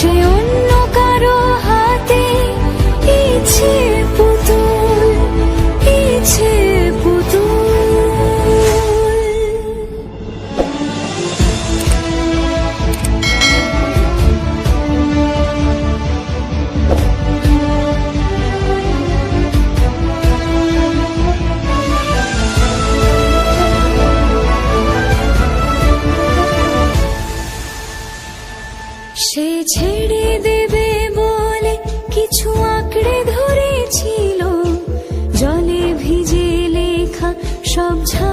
সে ধরেছিল জলে